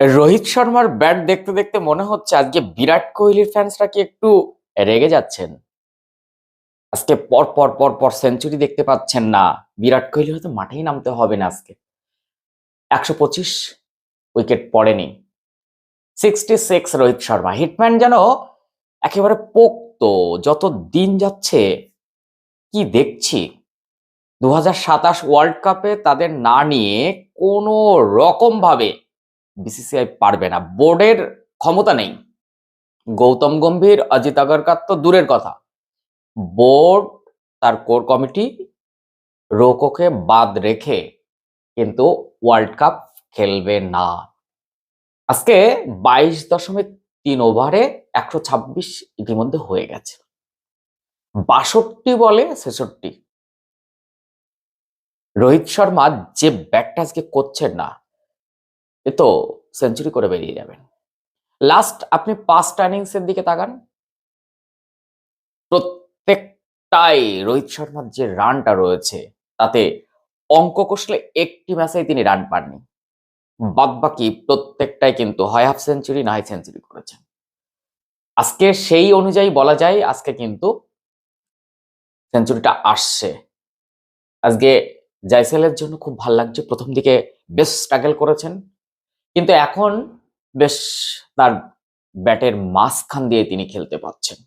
রোহিত শর্মার ব্যাট দেখতে দেখতে মনে হচ্ছে আজকে বিরাট কোহলির ফ্যান্সরা কি একটু রেগে যাচ্ছেন? আজকে পর পর পর পর সেঞ্চুরি দেখতে পাচ্ছেন না। বিরাট কোহলি হয়তো মাঠেই নামতে হবে না আজকে। একশো পঁচিশ উইকেট পড়েনি। Sixty six Rohit Sharma. Hitman যেন একেবারে পোক্ত, যত দিন যাচ্ছে, কি দেখছি? দু হাজার সাতাশ ওয়ার্ল্ড কাপে তাদের না নিয়ে কোনো রকম ভাবে বিসিসিআই পারবে না। বোর্ডের ক্ষমতা নেই। গৌতম গম্ভীর, অজিত আগরকার তো দূরের কথা। বোর্ড, তার কোর কমিটি রোকোকে বাদ রেখে কিন্তু ওয়ার্ল্ড কাপ খেলবে না। আজকে বাইশ দশমিক তিন ওভারে একশো ছাব্বিশ ইতিমধ্যে হয়ে গেছে। বাষট্টি বলে ছেষট্টি। রোহিত শর্মা যে ব্যাটটা আজকে করছেন না এ তো সেঞ্চুরি করে বেরিয়ে যাবেন। লাস্ট আপনি পাঁচ ইনিংসের দিকে তাকান। প্রত্যেকটাই রোহিত শর্মার যে রানটা রয়েছে, তাতে অঙ্ক কষলে একটি ম্যাচেই তিনি রান পাননি। বাদ বাকি প্রত্যেকটাই কিন্তু হয় হাফ সেঞ্চুরি না হয় সেঞ্চুরি করেছেন। আজকে সেই অনুযায়ী বলা যায়, আজকে কিন্তু সেঞ্চুরিটা আসছে। আজকে জাইসেলের জন্য খুব ভালো লাগছে। প্রথম দিকে বেশ স্ট্রাগল করেছেন। কিন্তু এখন বেশ তার ব্যাটের মাঝখান দিয়ে তিনি খেলতে পাচ্ছেন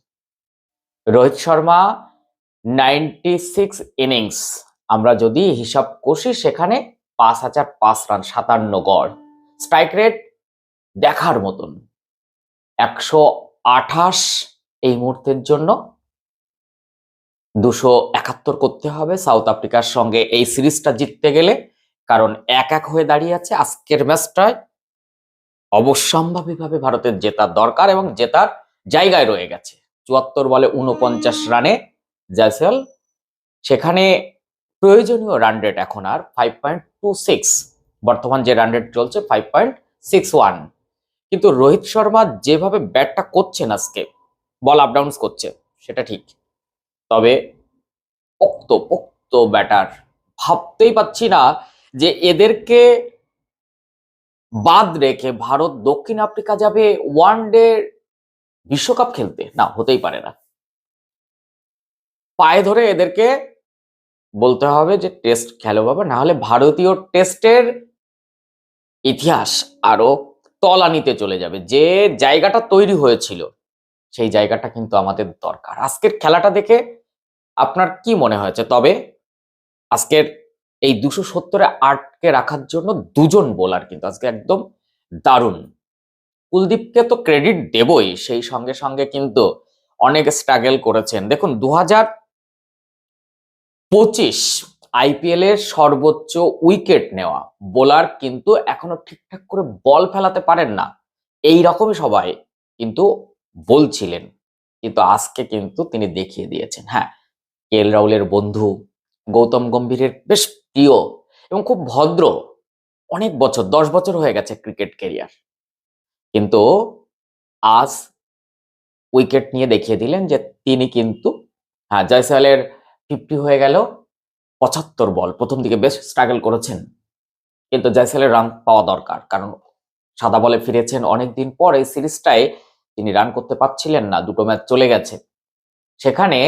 Rohit Sharma ninety six innings আমরা যদি হিসাব কষি সেখানে পাঁচ হাজার পাঁচ রান, সাতান্ন গড়। স্ট্রাইক রেট দেখার মতন। একশো আঠাশ এই মুহূর্তের জন্য। দুশো একাত্তর করতে হবে সাউথ আফ্রিকার সঙ্গে এই সিরিজটা জিততে গেলে। কারণ এক এক হয়ে দাঁড়িয়ে আছে আজকের ম্যাচটায়। অবশ্যম্ভাবীভাবে ভারতের জেতার দরকার এবং জেতার জায়গায় রয়ে গেছে। চুয়াত্তর বলে উনপঞ্চাশ রানে জাসেল সেখানে প্রয়োজনীয় রান রেট এখন আর ফাইভ পয়েন্ট টু সিক্স বর্তমান যে রান রেট চলছে ফাইভ পয়েন্ট সিক্স ওয়ান কিন্তু রোহিত শর্মা যেভাবে ব্যাটটা করছেন আজকে, বল আপ ডাউন্স করছে, সেটা ঠিক। তবে পোক্ত পোক্ত ব্যাটার ভাবতেই পাচ্ছি না যে এদেরকে বাদ রেখে ভারত দক্ষিণ আফ্রিকা যাবে ওয়ান ডে বিশ্বকাপ খেলতে। না, হতেই পারে না। পায়ে ধরে এদেরকে বলতে হবে যে, টেস্ট খেলো বাবা। না হলে ভারতীয় টেস্টের ইতিহাস আরও তলানিতে চলে যাবে। যে জায়গাটা তৈরি হয়েছিল, সেই জায়গাটা কিন্তু আমাদের দরকার। আজকের খেলাটা দেখে আপনার কি মনে হয়েছে? তবে আজকের এই দুশো সত্তরে আটকে রাখার জন্য দুজন বোলার কিন্তু আজকে একদম দারুণ। কুলদীপকে তো ক্রেডিট দেবই, সেই সঙ্গে সঙ্গে কিন্তু অনেক স্ট্রাগল করেছেন। দেখুন দু হাজার পঁচিশ আইপিএল এর সর্বোচ্চ উইকেট নেওয়া বোলার কিন্তু এখনও ঠিকঠাক করে বল ফেলাতে পারেন না। এই রকমই সবাই কিন্তু বলছিলেন। কিন্তু আজকে কিন্তু তিনি দেখিয়ে দিয়েছেন। হ্যাঁ কে রাহুলের বন্ধু গৌতম গম্ভীরের বেশ প্রিয় এবং খুব ভদ্র অনেক বছর, দশ বছর হয়ে গেছে ক্রিকেট ক্যারিয়ার কিন্তু আজ উইকেট নিয়ে দেখিয়ে দিলেন যে তিনি কিন্তু হ্যাঁ জয়সালের ফিফটি হয়ে গেল, পঁচাত্তর বল, প্রথম দিকে বেশ স্ট্রাগল করেছেন। কিন্তু জয়সালের রান পাওয়া দরকার, কারণ সাদা বলে ফিরেছেন অনেকদিন পর এই সিরিজটায় তিনি রান করতে পারছিলেন না, দুটো ম্যাচ চলে গেছে। সেখানে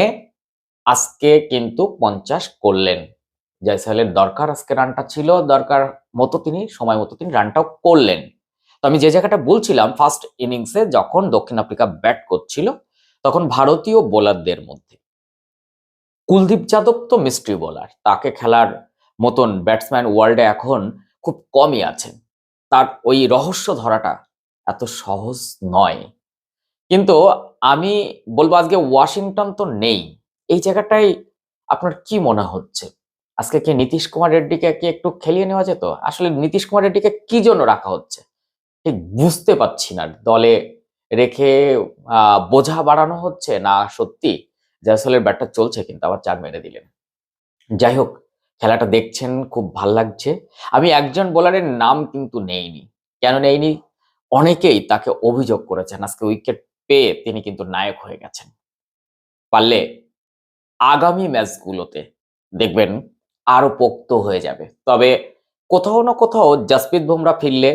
আজকে কিন্তু পঞ্চাশ করলেন। জয়সালের দরকার আজকে রানটা ছিল, দরকার মতো তিনি, সময় মতো তিনি রানটাও করলেন। তো আমি যে জায়গাটা বলছিলাম ফার্স্ট ইনিংসে যখন দক্ষিণ আফ্রিকা ব্যাট করছিল, তখন ভারতীয় বোলারদের মধ্যে। কুলদীপ যাদব তো মিস্ট্রি বোলার তাকে খেলার মতন ব্যাটসম্যান ওয়ার্ল্ডে এখন খুব কমই আছেন। তার ওই রহস্য ধরাটা এত সহজ নয়। কিন্তু আমি বলব আজকে ওয়াশিংটন তো নেই। এই জায়গাটাই আপনার কি মনে হচ্ছে? আজকে কি নীতিশ কুমার রেড্ডিকে কি একটু খেলিয়ে নেওয়া যেত? আসলে নীতিশ কুমার রেড্ডিকে কি জন্য রাখা হচ্ছে? ঠিক বুঝতে পারছি না। দলে রেখে বোঝা বাড়ানো হচ্ছে না সত্যি? জয়সলের ব্যাটটা চলছে কিন্তু, আবার চার মেরে দিলেন। যাই হোক, খেলাটা দেখছেন, খুব ভালো লাগছে। আমি একজন বোলারের নাম কিন্তু নেইনি। কেন নেইনি? অনেকেই তাকে অভিযোগ করেছেন। আজকে উইকেট পেয়ে তিনি কিন্তু নায়ক হয়ে গেছেন। পারলে আগামী ম্যাচগুলোতে দেখবেন আরও পোক্ত হয়ে যাবে। তবে কোথাও না কোথাও জাসপ্রীত বুমরা ফিরলে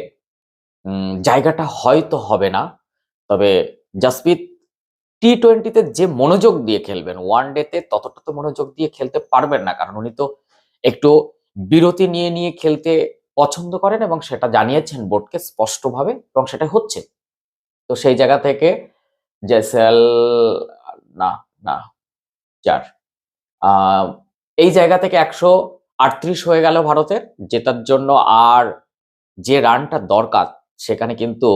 জায়গাটা হয়তো হবে না। তবে জাসপ্রীত টি টোয়েন্টিতে যে মনোযোগ দিয়ে খেলবেন ওয়ান ডেতে ততটা তো মনোযোগ দিয়ে খেলতে পারবেন না। কারণ উনি তো একটু বিরতি নিয়ে নিয়ে খেলতে পছন্দ করেন এবং সেটা জানিয়েছেন বোর্ডকে স্পষ্টভাবে এবং সেটা হচ্ছে। তো সেই জায়গা থেকে জেসেল না না আহ, এই জায়গা থেকে একশো আটত্রিশ হয়ে গেল ভারতের, জেতার জন্য আর যে রানটা দরকার, সেখানে কিন্তু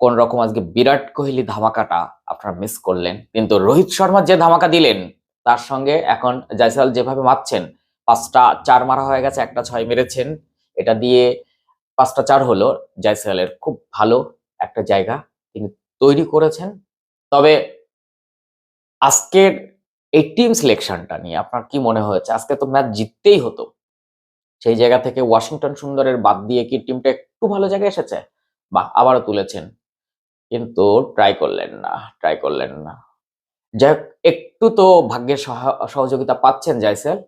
কোন রকম আজকে বিরাট কোহলি ধামাকাটা আপনারা মিস করলেন। কিন্তু রোহিত শর্মা যে ধামাকা দিলেন, তার সঙ্গে এখন জয়সাল যেভাবে মারছেন, পাঁচটা চার মারা হয়ে গেছে, একটা ছয় মেরেছেন, এটা দিয়ে পাঁচটা চার হলো জয়সালের খুব ভালো একটা জায়গা তিনি তৈরি করেছেন। তবে আজকের এই টিম সিলেকশনটা নিয়ে। আপনার কি মনে হয়েছে? আজকে তো ম্যাচ জিততেই হতো। সেই জায়গা থেকে ওয়াশিংটন সুন্দরের বাদ দিয়ে কি টিমটা একটু ভালো জায়গায় এসেছে? বা আবারও তুলেছেন? কিন্তু ট্রাই করলেন না ট্রাই করলেন না। যাই একটু তো ভাগ্যের সহ- সহযোগিতা পাচ্ছেন জাইসেল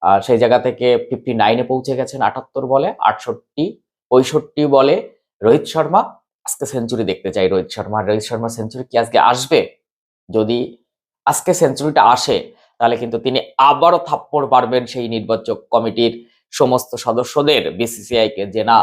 আর সেই জায়গা থেকে ফিফটি নাইনে পৌঁছে গেছেন আটাত্তর বলে, আটষট্টি, পঁয়ষট্টি বলে রোহিত শর্মা। আজকে সেঞ্চুরি দেখতে চাই রোহিত শর্মা। রোহিত শর্মা সেঞ্চুরি কি আজকে আসবে? যদি আজকে সেঞ্চুরিটা আসে, তাহলে কিন্তু তিনি আবারও থাপ্পড় পারবেন সেই নির্বাচক কমিটির সমস্ত সদস্যদের। বিসিসিআই কে যে না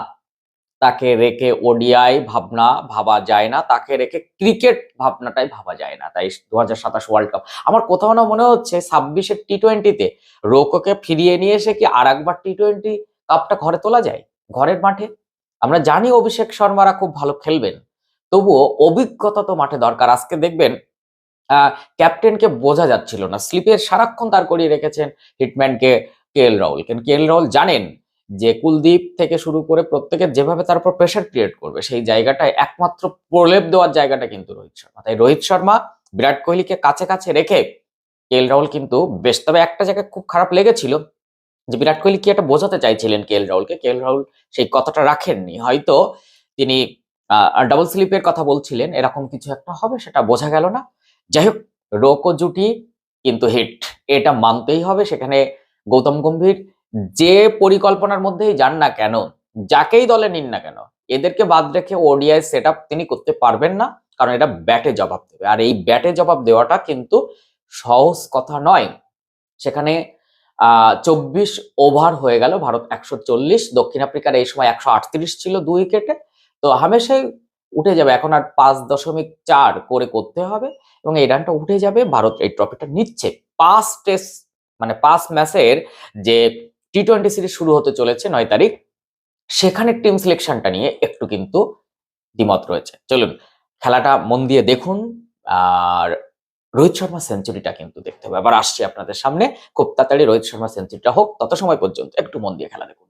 তাকে রেখে ওডিআই ভাবনা ভাবা যায় না, তাকে রেখে ক্রিকেট ভাবনাটাই ভাবা যায় না। তাই দু হাজার সাতাশ ওয়ার্ল্ড কাপ আমার কোথাও না মনে হচ্ছে ছাব্বিশের টি টোয়েন্টিতে রোকোকে ফিরিয়ে নিয়ে এসে কি আর একবার টি টোয়েন্টি কাপটা ঘরে তোলা যায়? ঘরের মাঠে? আমরা জানি অভিষেক শর্মারা খুব ভালো খেলবেন। তবুও অভিজ্ঞতা তো মাঠে দরকার। আজকে দেখবেন ক্যাপ্টেনকে বোঝা যাচ্ছিল না। স্লিপের সারাক্ষণ তার করিয়ে রেখেছেন হিটম্যানকে কে এল রাহুল কে এল রাহুল জানেন যে কুলদীপ থেকে শুরু করে প্রত্যেকের যেভাবে তার উপর প্রেশার ক্রিয়েট করবে, সেই জায়গাটায় একমাত্র প্রলেপ দেওয়ার জায়গাটা কিন্তু রোহিত শর্মা। তাই রোহিত শর্মা বিরাট কোহলিকে কাছে কাছে রেখে কে এল রাহুল কিন্তু বেশ, তবে একটা জায়গায় খুব খারাপ লেগেছিল যে বিরাট কোহলি কি একটা বোঝাতে চাইছিলেন কে এল রাহুলকে? কে এল রাহুল সেই কথাটা রাখেননি। হয়তো তিনি ডাবল স্লিপের কথা বলছিলেন, এরকম কিছু একটা হবে সেটা বোঝা গেল না। যাই হোক রোকো জুটি কিন্তু হিট এটা মানতেই হবে, সেখানে গৌতম গম্ভীর যে পরিকল্পনার মধ্যেই যান না কেন, যাকেই দলে নিন না কেন, এদেরকে বাদ রেখে ওডিআই সেট তিনি করতে পারবেন না, কারণ এটা ব্যাটে জবাব দেবে। আর এই ব্যাটে জবাব দেওয়াটা কিন্তু সহজ কথা নয়। সেখানে চব্বিশ ওভার হয়ে গেল, ভারত একশো চল্লিশ, দক্ষিণ আফ্রিকার এই সময় একশো আটত্রিশ ছিল দুই উইকেটে তো হামেশাই উঠে যাবে। এখন আর পাঁচ দশমিক চার করে করতে হবে এবং এই রানটা উঠে যাবে। ভারত এই ট্রফিটা নিচ্ছে। পাঁচ টেস্ট মানে পাঁচ ম্যাচের যে টি টোয়েন্টি সিরিজ শুরু হতে চলেছে নয় তারিখ, সেখানে টিম সিলেকশনটা নিয়ে একটু কিন্তু দ্বিমত রয়েছে। চলুন, খেলাটা মন দিয়ে দেখুন। আর রোহিত শর্মা সেঞ্চুরিটা কিন্তু দেখতে হবে। আবার আসছি আপনাদের সামনে। খুব তাড়াতাড়ি রোহিত শর্মা সেঞ্চুরিটা হোক তত সময় পর্যন্ত একটু মন দিয়ে খেলা দেখুন।